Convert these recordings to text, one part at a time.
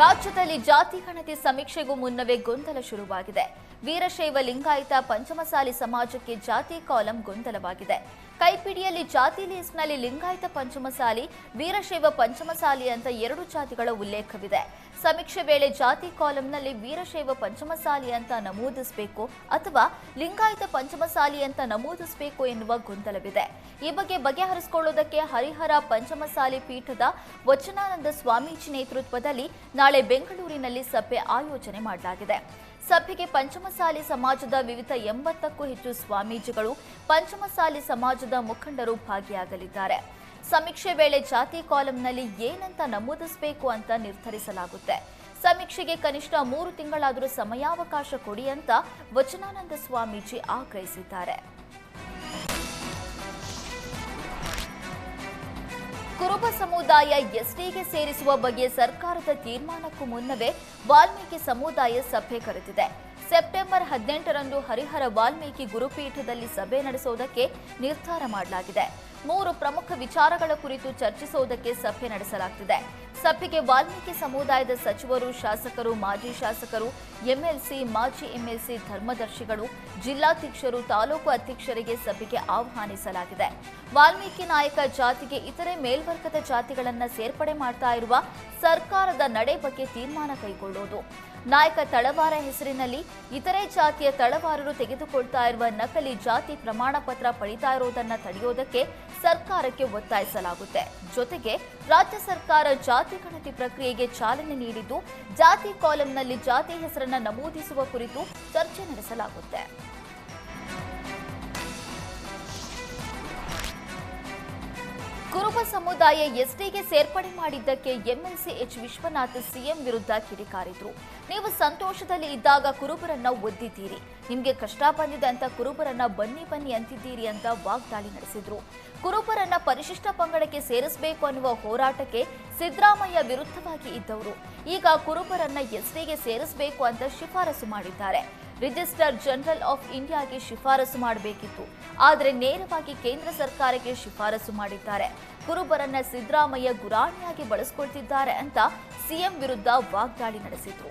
ರಾಜ್ಯದಲ್ಲಿ ಜಾತಿ ಗಣತಿ ಸಮೀಕ್ಷೆಗೂ ಮುನ್ನವೇ ಗೊಂದಲ ಶುರುವಾಗಿದೆ. ವೀರಶೈವ ಲಿಂಗಾಯತ ಪಂಚಮಸಾಲಿ ಸಮಾಜಕ್ಕೆ ಜಾತಿ ಕಾಲಂ ಗೊಂದಲವಾಗಿದೆ. ಕೈಪಿಡಿಯಲ್ಲಿ ಜಾತಿ ಲಿಸ್ಟ್ನಲ್ಲಿ ಲಿಂಗಾಯತ ಪಂಚಮಸಾಲಿ, ವೀರಶೈವ ಪಂಚಮಸಾಲಿ ಅಂತ ಎರಡು ಜಾತಿಗಳ ಉಲ್ಲೇಖವಿದೆ. ಸಮೀಕ್ಷೆ ವೇಳೆ ಜಾತಿ ಕಾಲಂನಲ್ಲಿ ವೀರಶೈವ ಪಂಚಮಸಾಲಿ ಅಂತ ನಮೂದಿಸಬೇಕು ಅಥವಾ ಲಿಂಗಾಯತ ಪಂಚಮಸಾಲಿ ಅಂತ ನಮೂದಿಸಬೇಕು ಎನ್ನುವ ಗೊಂದಲವಿದೆ. ಈ ಬಗ್ಗೆ ಬಗೆಹರಿಸಿಕೊಳ್ಳುವುದಕ್ಕೆ ಹರಿಹರ ಪಂಚಮಸಾಲಿ ಪೀಠದ ವಚನಾನಂದ ಸ್ವಾಮೀಜಿ ನೇತೃತ್ವದಲ್ಲಿ ನಾಳೆ ಬೆಂಗಳೂರಿನಲ್ಲಿ ಸಭೆ ಆಯೋಜನೆ ಮಾಡಲಾಗಿದೆ. ಸಭೆಗೆ ಪಂಚಮಸಾಲಿ ಸಮಾಜದ ವಿವಿಧ ಎಂಬತ್ತಕ್ಕೂ ಹೆಚ್ಚು ಸ್ವಾಮೀಜಿಗಳು, ಪಂಚಮಸಾಲಿ ಸಮಾಜದ ಮುಖಂಡರು ಭಾಗಿಯಾಗಲಿದ್ದಾರೆ. ಸಮೀಕ್ಷೆ ವೇಳೆ ಜಾತಿ ಕಾಲಂನಲ್ಲಿ ಏನಂತ ನಮೂದಿಸಬೇಕು ಅಂತ ನಿರ್ಧರಿಸಲಾಗುತ್ತೆ. ಸಮೀಕ್ಷೆಗೆ ಕನಿಷ್ಠ ಮೂರು ತಿಂಗಳಾದರೂ ಸಮಯಾವಕಾಶ ಕೊಡಿ ಅಂತ ವಚನಾನಂದ ಸ್ವಾಮೀಜಿ ಆಗ್ರಹಿಸಿದ್ದಾರೆ. ಕುರುಬ ಸಮುದಾಯ ಎಸ್ಟಿಗೆ ಸೇರಿಸುವ ಬಗ್ಗೆ ಸರ್ಕಾರದ ತೀರ್ಮಾನಕ್ಕೂ ಮುನ್ನವೇ ವಾಲ್ಮೀಕಿ ಸಮುದಾಯ ಸಭೆ ಕರೆದಿದೆ. ಸೆಪ್ಟೆಂಬರ್ ಹದಿನೆಂಟರಂದು ಹರಿಹರ ವಾಲ್ಮೀಕಿ ಗುರುಪೀಠದಲ್ಲಿ ಸಭೆ ನಡೆಸುವುದಕ್ಕೆ ನಿರ್ಧಾರ ಮಾಡಲಾಗಿದೆ. ಮೂರು ಪ್ರಮುಖ ವಿಚಾರಗಳ ಕುರಿತು ಚರ್ಚಿಸುವುದಕ್ಕೆ ಸಭೆ ನಡೆಸಲಾಗುತ್ತಿದೆ ಸಭೆಗೆ ವಾಲ್ಮೀಕಿ ಸಮುದಾಯದ ಸಚಿವರು, ಶಾಸಕರು, ಮಾಜಿ ಶಾಸಕರು, ಎಂಎಲ್ಸಿ, ಮಾಜಿ ಎಂಎಲ್ಸಿ ಧರ್ಮದರ್ಶಿಗಳು, ಜಿಲ್ಲಾಧ್ಯಕ್ಷರು, ತಾಲೂಕು ಅಧ್ಯಕ್ಷರಿಗೆ ಸಭೆಗೆ ಆಹ್ವಾನಿಸಲಾಗಿದೆ. ವಾಲ್ಮೀಕಿ ನಾಯಕ ಜಾತಿಗೆ ಇತರೆ ಮೇಲ್ವರ್ಗದ ಜಾತಿಗಳನ್ನು ಸೇರ್ಪಡೆ ಮಾಡ್ತಾ ಇರುವ ಸರ್ಕಾರದ ನಡೆ ಬಗ್ಗೆ ತೀರ್ಮಾನ ಕೈಗೊಳ್ಳುವುದು ನಾಯಕ ತಳವಾರ ಹೆಸರಿನಲ್ಲಿ ಇತರೆ ಜಾತಿಯ ತಳವಾರರು ತೆಗೆದುಕೊಳ್ತಾ ಇರುವ ನಕಲಿ ಜಾತಿ ಪ್ರಮಾಣ ಪತ್ರ ಪಡಿತಾ ಇರುವುದನ್ನು ತಡೆಯೋದಕ್ಕೆ ಸರ್ಕಾರಕ್ಕೆ ಒತ್ತಾಯಿಸಲಾಗುತ್ತೆ. ಜೊತೆಗೆ ರಾಜ್ಯ ಸರ್ಕಾರ ಜಾತಿ ಗಣತಿ ಪ್ರಕ್ರಿಯೆಗೆ ಚಾಲನೆ ನೀಡಿದ್ದು ಜಾತಿ ಕಾಲಂನಲ್ಲಿ ಜಾತಿ ಹೆಸರನ್ನು ನಮೂದಿಸುವ ಕುರಿತು ಚರ್ಚೆ ನಡೆಸಲಾಗುತ್ತೆ. ಕುರುಬ ಸಮುದಾಯ ಎಸ್ಟಿಗೆ ಸೇರ್ಪಡೆ ಮಾಡಿದ್ದಕ್ಕೆ ಎಂಎಲ್ಸಿ ಎಚ್ ವಿಶ್ವನಾಥ್ ಸಿಎಂ ವಿರುದ್ಧ ಕಿಡಿಕಾರಿದ್ರು ನೀವು ಸಂತೋಷದಲ್ಲಿ ಇದ್ದಾಗ ಕುರುಬರನ್ನ ಒದ್ದಿದ್ದೀರಿ. ನಿಮಗೆ ಕಷ್ಟ ಬಂದಿದೆ ಅಂತ ಕುರುಬರನ್ನ ಬನ್ನಿ ಬನ್ನಿ ಅಂತಿದ್ದೀರಿ ಅಂತ ವಾಗ್ದಾಳಿ ನಡೆಸಿದ್ರು. ಕುರುಬರನ್ನ ಪರಿಶಿಷ್ಟ ಪಂಗಡಕ್ಕೆ ಸೇರಿಸಬೇಕು ಅನ್ನುವ ಹೋರಾಟಕ್ಕೆ ಸಿದ್ದರಾಮಯ್ಯ ವಿರುದ್ಧವಾಗಿ ಇದ್ದವರು. ಈಗ ಕುರುಬರನ್ನ ಎಸ್ಟಿಗೆ ಸೇರಿಸಬೇಕು ಅಂತ ಶಿಫಾರಸು ಮಾಡಿದ್ದಾರೆ. ರಿಜಿಸ್ಟರ್ ಜನರಲ್ ಆಫ್ ಇಂಡಿಯಾಗೆ ಶಿಫಾರಸು ಮಾಡಬೇಕಿತ್ತು. ಆದರೆ ನೇರವಾಗಿ ಕೇಂದ್ರ ಸರ್ಕಾರಕ್ಕೆ ಶಿಫಾರಸು ಮಾಡಿದ್ದಾರೆ. ಕುರುಬರನ್ನ ಸಿದ್ದರಾಮಯ್ಯ ಗುರಾಣಿಯಾಗಿ ಬಳಸಿಕೊಳ್ತಿದ್ದಾರೆ ಅಂತ ಸಿಎಂ ವಿರುದ್ಧ ವಾಗ್ದಾಳಿ ನಡೆಸಿದ್ರು.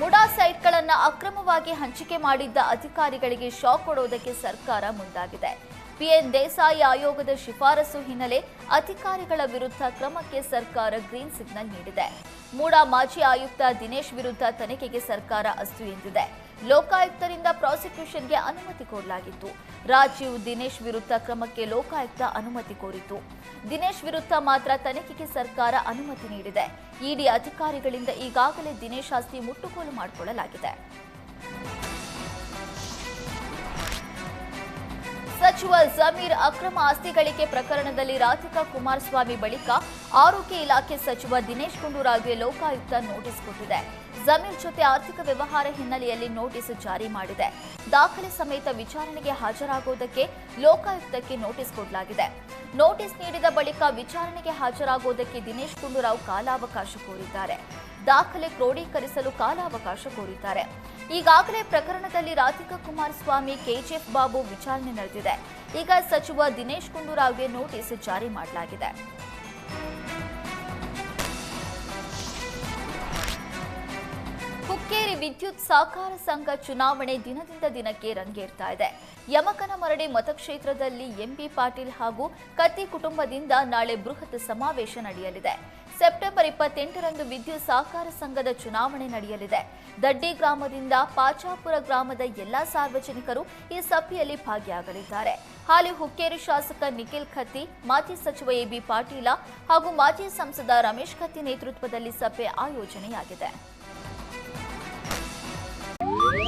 ಮುಡಾ ಸೈಟ್ಗಳನ್ನು ಅಕ್ರಮವಾಗಿ ಹಂಚಿಕೆ ಮಾಡಿದ್ದ ಅಧಿಕಾರಿಗಳಿಗೆ ಶಾಕ್ ಕೊಡುವುದಕ್ಕೆ ಸರ್ಕಾರ ಮುಂದಾಗಿದೆ. ಪಿಎನ್ ದೇಸಾಯಿ ಆಯೋಗದ ಶಿಫಾರಸು ಹಿನ್ನೆಲೆ ಅಧಿಕಾರಿಗಳ ವಿರುದ್ಧ ಕ್ರಮಕ್ಕೆ ಸರ್ಕಾರ ಗ್ರೀನ್ ಸಿಗ್ನಲ್ ನೀಡಿದೆ. ಮೂಡಾ ಮಾಜಿ ಆಯುಕ್ತ ದಿನೇಶ್ ವಿರುದ್ಧ ತನಿಖೆಗೆ ಸರ್ಕಾರ ಅಸ್ತು ಎಂದಿದೆ. ಲೋಕಾಯುಕ್ತರಿಂದ ಪ್ರಾಸಿಕ್ಯೂಷನ್ಗೆ ಅನುಮತಿ ಕೋರಲಾಗಿತ್ತು. ರಾಜೀವ್ ದಿನೇಶ್ ವಿರುದ್ಧ ಕ್ರಮಕ್ಕೆ ಲೋಕಾಯುಕ್ತ ಅನುಮತಿ ಕೋರಿತು ದಿನೇಶ್ ವಿರುದ್ಧ ಮಾತ್ರ ತನಿಖೆಗೆ ಸರ್ಕಾರ ಅನುಮತಿ ನೀಡಿದೆ. ಇಡಿ ಅಧಿಕಾರಿಗಳಿಂದ ಈಗಾಗಲೇ ದಿನೇಶ್ ಆಸ್ತಿ ಮುಟ್ಟುಗೋಲು ಮಾಡಿಕೊಳ್ಳಲಾಗಿದೆ. ಸಚಿವ ಜಮೀರ್ ಅಕ್ರಮ ಆಸ್ತಿ ಗಳಿಕೆ ಪ್ರಕರಣದಲ್ಲಿ ರಾಧಿಕಾ ಕುಮಾರಸ್ವಾಮಿ ಬಳಿಕ ಆರೋಗ್ಯ ಇಲಾಖೆ ಸಚಿವ ದಿನೇಶ್ ಗುಂಡೂರಾವ್ಗೆ ಲೋಕಾಯುಕ್ತ ನೋಟಿಸ್ ಕೊಟ್ಟಿದೆ. ಜಮೀರ್ ಜೊತೆ ಆರ್ಥಿಕ ವ್ಯವಹಾರ ಹಿನ್ನೆಲೆಯಲ್ಲಿ ನೋಟಿಸ್ ಜಾರಿ ಮಾಡಿದೆ. ದಾಖಲೆ ಸಮೇತ ವಿಚಾರಣೆಗೆ ಹಾಜರಾಗುವುದಕ್ಕೆ ಲೋಕಾಯುಕ್ತಕ್ಕೆ ನೋಟಿಸ್ ಕೊಡಲಾಗಿದೆ. ನೋಟಿಸ್ ನೀಡಿದ ಬಳಿಕ ವಿಚಾರಣೆಗೆ ಹಾಜರಾಗುವುದಕ್ಕೆ ದಿನೇಶ್ ಗುಂಡೂರಾವ್ ಕಾಲಾವಕಾಶ ಕೋರಿದ್ದಾರೆ. ದಾಖಲೆ ಕ್ರೋಢೀಕರಿಸಲು ಕಾಲಾವಕಾಶ ಕೋರಿದ್ದಾರೆ. ಈಗಾಗಲೇ ಪ್ರಕರಣದಲ್ಲಿ ರಾಧಿಕಾ ಕುಮಾರಸ್ವಾಮಿ ಕೆಜಿಎಫ್ ಬಾಬು ವಿಚಾರಣೆ ನಡೆದಿದೆ. ಈಗ ಸಚಿವ ದಿನೇಶ್ ಗುಂಡೂರಾವ್ಗೆ ನೋಟಿಸ್ ಜಾರಿ ಮಾಡಲಾಗಿದೆ. ಹುಕ್ಕೇರಿ ವಿದ್ಯುತ್ ಸಹಕಾರ ಸಂಘ ಚುನಾವಣೆ ದಿನದಿಂದ ದಿನಕ್ಕೆ ರಂಗೇರ್ತಾ ಇದೆ. ಯಮಕನ ಮರಡಿ ಮತಕ್ಷೇತ್ರದಲ್ಲಿ ಎಂಬಿ ಪಾಟೀಲ್ ಹಾಗೂ ಕತ್ತಿ ಕುಟುಂಬದಿಂದ ನಾಳೆ ಬೃಹತ್ ಸಮಾವೇಶ ನಡೆಯಲಿದೆ. ಸೆಪ್ಟೆಂಬರ್ ಇಪ್ಪತ್ತೆಂಟರಂದು ವಿದ್ಯುತ್ ಸಹಕಾರ ಸಂಘದ ಚುನಾವಣೆ ನಡೆಯಲಿದೆ. ದಡ್ಡಿ ಗ್ರಾಮದಿಂದ ಪಾಚಾಪುರ ಗ್ರಾಮದ ಎಲ್ಲಾ ಸಾರ್ವಜನಿಕರು ಈ ಸಭೆಯಲ್ಲಿ ಭಾಗಿಯಾಗಲಿದ್ದಾರೆ. ಹಾಲಿ ಹುಕ್ಕೇರಿ ಶಾಸಕ ನಿಖಿಲ್ ಖತ್ತಿ ಮಾಜಿ ಸಚಿವ ಎಬಿ ಪಾಟೀಲ ಹಾಗೂ ಮಾಜಿ ಸಂಸದ ರಮೇಶ್ ಖತ್ತಿ ನೇತೃತ್ವದಲ್ಲಿ ಸಭೆ ಆಯೋಜನೆಯಾಗಿದೆ.